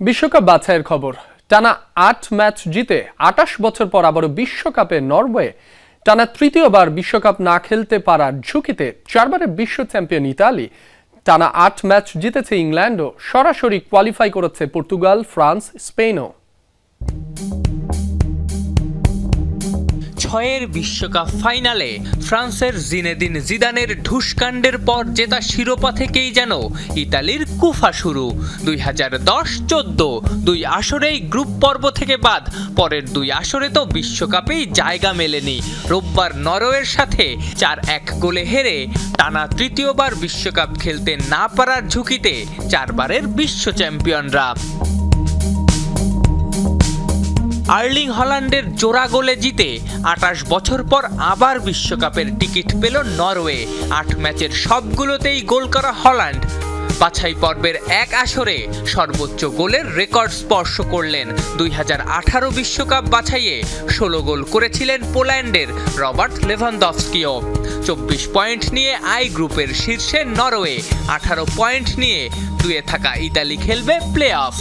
বিশ্বকাপ বাছাইয়ের খবর। টানা আট ম্যাচ জিতে আটাশ বছর পর আবারও বিশ্বকাপে নরওয়ে। টানা তৃতীয়বার বিশ্বকাপ না খেলতে পারার ঝুঁকিতে চারবারের বিশ্ব চ্যাম্পিয়ন ইতালি। টানা আট ম্যাচ জিতেছে ইংল্যান্ডও, সরাসরি কোয়ালিফাই করেছে পর্তুগাল, ফ্রান্স, স্পেনও। ছয়ের বিশ্বকাপ ফাইনালে ফ্রান্সের জিনেদিন জিদানের ঢুসকাণ্ডের পর জেতা শিরোপা থেকেই যেন ইতালির কুফা শুরু। দুই হাজার দশ চোদ্দ দুই আসরেই গ্রুপ পর্ব থেকে বাদ, পরের দুই আসরে তো বিশ্বকাপেই জায়গা মেলেনি। রোববার নরওয়ের সাথে চার এক গোলে হেরে টানা তৃতীয়বার বিশ্বকাপ খেলতে না পারার ঝুঁকিতে চারবারের বিশ্ব চ্যাম্পিয়নরা। আর্লিং হল্যান্ডের জোড়া গোলে জিতে আটাশ বছর পর আবার বিশ্বকাপের টিকিট পেল নরওয়ে। আট ম্যাচের সবগুলোতেই গোল করা হল্যান্ড। বাছাই পর্বের এক আসরে সর্বোচ্চ গোলের রেকর্ড স্পর্শ করলেন। দুই বিশ্বকাপ বাছাইয়ে ষোলো গোল করেছিলেন পোল্যান্ডের রবার্ট লেভানদফস্কিও চব্বিশ পয়েন্ট নিয়ে আই গ্রুপের শীর্ষে নরওয়ে। আঠারো পয়েন্ট নিয়ে দুয়ে থাকা ইতালি খেলবে প্লে অফ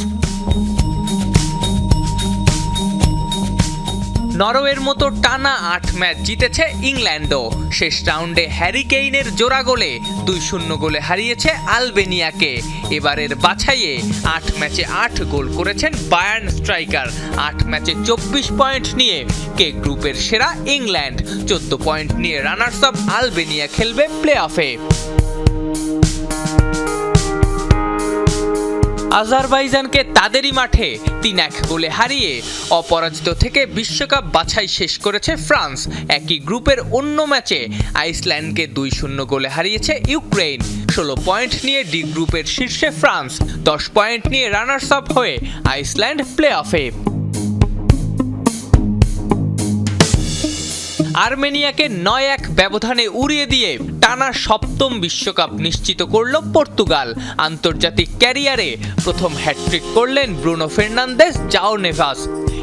নরওয়ের মতো টানা আট ম্যাচ জিতেছে ইংল্যান্ডও। শেষ রাউন্ডে হ্যারি কেইনের জোড়া গোলে দুই শূন্য গোলে হারিয়েছে আলবেনিয়াকে। এবারের বাছাইয়ে আট ম্যাচে আট গোল করেছেন বায়ার্ন স্ট্রাইকার। আট ম্যাচে চব্বিশ পয়েন্ট নিয়ে কে গ্রুপের সেরা ইংল্যান্ড। চোদ্দ পয়েন্ট নিয়ে রানার্স আপ আলবেনিয়া খেলবে প্লে অফে আজারবাইজানকে তাদেরই মাঠে তিন এক গোলে হারিয়ে অপরাজিত থেকে বিশ্বকাপ বাছাই শেষ করেছে ফ্রান্স। একই গ্রুপের অন্য ম্যাচে আইসল্যান্ডকে দুই শূন্য গোলে হারিয়েছে ইউক্রেন ষোলো পয়েন্ট নিয়ে ডি গ্রুপের শীর্ষে ফ্রান্স, দশ পয়েন্ট নিয়ে রানার্স আপ হয়ে আইসল্যান্ড প্লে অফে আর্মেনিয়াকে নয় এক ব্যবধানে উড়িয়ে দিয়ে টানা সপ্তম বিশ্বকাপ নিশ্চিত করল পর্তুগাল। আন্তর্জাতিক ক্যারিয়ারে প্রথম হ্যাটট্রিক করলেন ব্রুনো ফের্নান্দেস জাও নেভাস।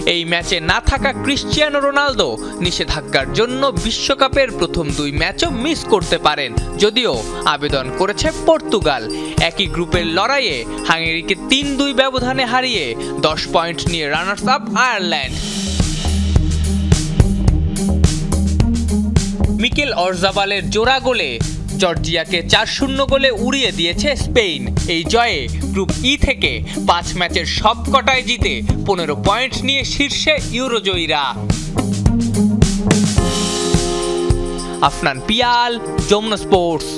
এই ম্যাচে না থাকা ক্রিশ্চিয়ানো রোনালদো নিষেধাজ্ঞার জন্য বিশ্বকাপের প্রথম দুই ম্যাচও মিস করতে পারেন। যদিও আবেদন করেছে পর্তুগাল। একই গ্রুপের লড়াইয়ে হাঙ্গেরিকে তিন দুই ব্যবধানে হারিয়ে দশ পয়েন্ট নিয়ে রানার্স আপ আয়ারল্যান্ড। মিকেল অর্জাবালের জোড়া গোলে। জর্জিয়াকে চার শূন্য গোলে উড়িয়ে দিয়েছে স্পেন এই জয়ে গ্রুপ ই থেকে পাঁচ ম্যাচের সব কটায় জিতে পনেরো পয়েন্ট নিয়ে শীর্ষে ইউরোজয়ীরা। আফনান পিয়াল, যমুনা স্পোর্টস।